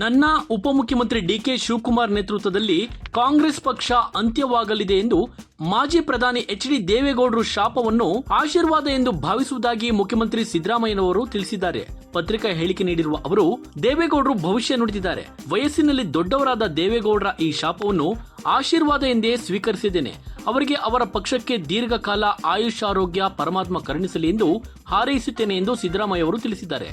ನನ್ನ ಉಪಮುಖ್ಯಮಂತ್ರಿ D K Shivakumar ನೇತೃತ್ವದಲ್ಲಿ ಕಾಂಗ್ರೆಸ್ ಪಕ್ಷ ಅಂತ್ಯವಾಗಲಿದೆ ಎಂದು ಮಾಜಿ ಪ್ರಧಾನಿ ಎಚ್ ಡಿ ದೇವೇಗೌಡರು ಶಾಪವನ್ನು ಆಶೀರ್ವಾದ ಎಂದು ಭಾವಿಸುವುದಾಗಿ ಮುಖ್ಯಮಂತ್ರಿ ಸಿದ್ದರಾಮಯ್ಯನವರು ತಿಳಿಸಿದ್ದಾರೆ. ಪತ್ರಿಕಾ ಹೇಳಿಕೆ ನೀಡಿರುವ ಅವರು, ದೇವೇಗೌಡರು ಭವಿಷ್ಯ ನುಡಿದಿದ್ದಾರೆ. ವಯಸ್ಸಿನಲ್ಲಿ ದೊಡ್ಡವರಾದ ದೇವೇಗೌಡರ ಈ ಶಾಪವನ್ನು ಆಶೀರ್ವಾದ ಎಂದೇ ಸ್ವೀಕರಿಸಿದ್ದೇನೆ. ಅವರಿಗೆ ಅವರ ಪಕ್ಷಕ್ಕೆ ದೀರ್ಘಕಾಲ ಆಯುಷ್ ಆರೋಗ್ಯ ಪರಮಾತ್ಮ ಕರುಣಿಸಲಿ ಎಂದು ಹಾರೈಸುತ್ತೇನೆ ಎಂದು ಸಿದ್ದರಾಮಯ್ಯ ಅವರು ತಿಳಿಸಿದ್ದಾರೆ.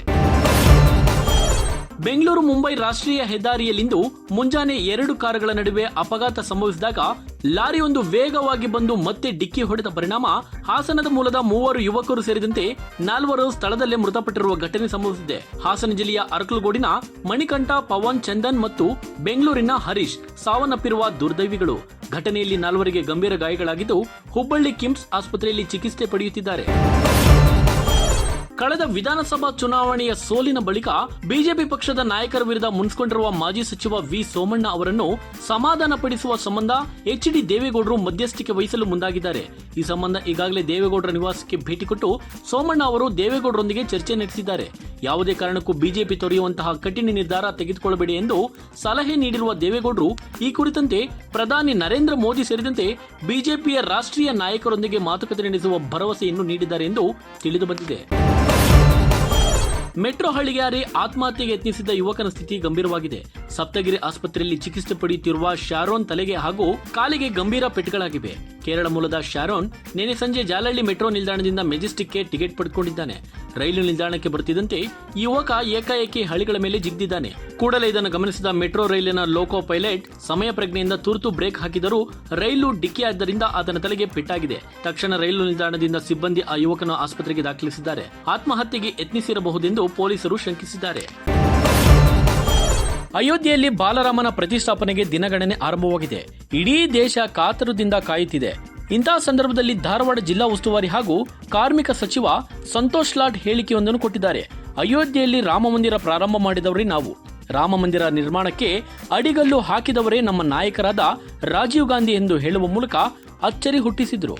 ಬೆಂಗಳೂರು ಮುಂಬೈ ರಾಷ್ಟ್ರೀಯ ಹೆದ್ದಾರಿಯಲ್ಲಿಂದು ಮುಂಜಾನೆ ಎರಡು ಕಾರುಗಳ ನಡುವೆ ಅಪಘಾತ ಸಂಭವಿಸಿದಾಗ ಲಾರಿಯೊಂದು ವೇಗವಾಗಿ ಬಂದು ಮತ್ತೆ ಡಿಕ್ಕಿ ಹೊಡೆದ ಪರಿಣಾಮ ಹಾಸನದ ಮೂಲದ ಮೂವರು ಯುವಕರು ಸೇರಿದಂತೆ ನಾಲ್ವರು ಸ್ಥಳದಲ್ಲೇ ಮೃತಪಟ್ಟಿರುವ ಘಟನೆ ಸಂಭವಿಸಿದೆ. ಹಾಸನ ಜಿಲ್ಲೆಯ ಅರಕಲಗೋಡಿನ ಮಣಿಕಂಠ, ಪವನ್, ಚಂದನ್ ಮತ್ತು ಬೆಂಗಳೂರಿನ ಹರೀಶ್ ಸಾವನ್ನಪ್ಪಿರುವ ದುರ್ದೈವಿಗಳು. ಘಟನೆಯಲ್ಲಿ ನಾಲ್ವರಿಗೆ ಗಂಭೀರ ಗಾಯಗಳಾಗಿದ್ದು, ಹುಬ್ಬಳ್ಳಿ ಕಿಮ್ಸ್ ಆಸ್ಪತ್ರೆಯಲ್ಲಿ ಚಿಕಿತ್ಸೆ ಪಡೆಯುತ್ತಿದ್ದಾರೆ. ಕಳೆದ ವಿಧಾನಸಭಾ ಚುನಾವಣೆಯ ಸೋಲಿನ ಬಳಿಕ ಬಿಜೆಪಿ ಪಕ್ಷದ ನಾಯಕರ ವಿರುದ್ಧ ಮುನ್ಸ್ಕೊಂಡಿರುವ ಮಾಜಿ ಸಚಿವ ವಿ ಸೋಮಣ್ಣ ಅವರನ್ನು ಸಮಾಧಾನ ಪಡಿಸುವ ಸಂಬಂಧ ಎಚ್ ಡಿ ದೇವೇಗೌಡರು ಮಧ್ಯಸ್ಥಿಕೆ ವಹಿಸಲು ಮುಂದಾಗಿದ್ದಾರೆ. ಈ ಸಂಬಂಧ ಈಗಾಗಲೇ ದೇವೇಗೌಡರ ನಿವಾಸಕ್ಕೆ ಭೇಟಿ ಕೊಟ್ಟು ಸೋಮಣ್ಣ ಅವರು ದೇವೇಗೌಡರೊಂದಿಗೆ ಚರ್ಚೆ ನಡೆಸಿದ್ದಾರೆ. ಯಾವುದೇ ಕಾರಣಕ್ಕೂ ಬಿಜೆಪಿ ತೊರೆಯುವಂತಹ ಕಠಿಣ ನಿರ್ಧಾರ ತೆಗೆದುಕೊಳ್ಳಬೇಡಿ ಎಂದು ಸಲಹೆ ನೀಡಿರುವ ದೇವೇಗೌಡರು, ಈ ಕುರಿತಂತೆ ಪ್ರಧಾನಿ ನರೇಂದ್ರ ಮೋದಿ ಸೇರಿದಂತೆ ಬಿಜೆಪಿಯ ರಾಷ್ಟ್ರೀಯ ನಾಯಕರೊಂದಿಗೆ ಮಾತುಕತೆ ನಡೆಸುವ ಭರವಸೆಯನ್ನು ನೀಡಿದ್ದಾರೆ ಎಂದು ತಿಳಿದು ಬಂದಿದೆ. ಮೆಟ್ರೋ ಹಳ್ಳಿಗಾರಿ ಆತ್ಮಹತ್ಯೆಗೆ ಯತ್ನಿಸಿದ್ದ ಯುವಕನ ಸ್ಥಿತಿ ಗಂಭೀರವಾಗಿದೆ. ಸಪ್ತಗಿರಿ ಆಸ್ಪತ್ರೆಯಲ್ಲಿ ಚಿಕಿತ್ಸೆ ಪಡೆಯುತ್ತಿರುವ ಶಾರೋನ್ ತಲೆಗೆ ಹಾಗೂ ಕಾಲಿಗೆ ಗಂಭೀರ ಪೆಟ್ಟುಗಳಾಗಿವೆ ಕೇರಳ ಮೂಲದ ಶಾರೋನ್ ನಿನ್ನೆ ಸಂಜೆ ಜಾಲಹಳ್ಳಿ ಮೆಟ್ರೋ ನಿಲ್ದಾಣದಿಂದ ಮೆಜೆಸ್ಟಿಕ್ಗೆ ಟಿಕೆಟ್ ಪಡ್ಕೊಂಡಿದ್ದಾನೆ. ರೈಲು ನಿಲ್ದಾಣಕ್ಕೆ ಬರುತ್ತಿದ್ದಂತೆ ಯುವಕ ಏಕಾಏಕಿ ಹಳಿಗಳ ಮೇಲೆ ಜಿಗಿದಿದ್ದಾನೆ. ಕೂಡಲೇ ಇದನ್ನು ಗಮನಿಸಿದ ಮೆಟ್ರೋ ರೈಲಿನ ಲೋಕೋ ಪೈಲಟ್ ಸಮಯ ಪ್ರಜ್ಞೆಯಿಂದ ತುರ್ತು ಬ್ರೇಕ್ ಹಾಕಿದರೂ ರೈಲು ಡಿಕ್ಕಿಯಾದ್ದರಿಂದ ಆತನ ತಲೆಗೆ ಪೆಟ್ಟಾಗಿದೆ. ತಕ್ಷಣ ರೈಲು ನಿಲ್ದಾಣದಿಂದ ಸಿಬ್ಬಂದಿ ಆ ಯುವಕನ ಆಸ್ಪತ್ರೆಗೆ ದಾಖಲಿಸಿದ್ದಾರೆ. ಆತ್ಮಹತ್ಯೆಗೆ ಯತ್ನಿಸಿರಬಹುದೆಂದು ಪೊಲೀಸರು ಶಂಕಿಸಿದ್ದಾರೆ. ಅಯೋಧ್ಯೆಯಲ್ಲಿ ಬಾಲರಾಮನ ಪ್ರತಿಷ್ಠಾಪನೆಗೆ ದಿನಗಣನೆ ಆರಂಭವಾಗಿದೆ. ಇಡೀ ದೇಶ ಕಾತರದಿಂದ ಕಾಯುತ್ತಿದೆ. ಇಂತಹ ಸಂದರ್ಭದಲ್ಲಿ ಧಾರವಾಡ ಜಿಲ್ಲಾ ಉಸ್ತುವಾರಿ ಹಾಗೂ ಕಾರ್ಮಿಕ ಸಚಿವ ಸಂತೋಷ್ ಲಾಡ್ ಹೇಳಿಕೆಯೊಂದನ್ನು ಕೊಟ್ಟಿದ್ದಾರೆ. ಅಯೋಧ್ಯೆಯಲ್ಲಿ ರಾಮ ಮಂದಿರ ಪ್ರಾರಂಭ ಮಾಡಿದವರೇ ನಾವು. ರಾಮ ಮಂದಿರ ನಿರ್ಮಾಣಕ್ಕೆ ಅಡಿಗಲ್ಲು ಹಾಕಿದವರೇ ನಮ್ಮ ನಾಯಕರಾದ ರಾಜೀವ್ ಗಾಂಧಿ ಎಂದು ಹೇಳುವ ಮೂಲಕ ಅಚ್ಚರಿ ಹುಟ್ಟಿಸಿದ್ರು.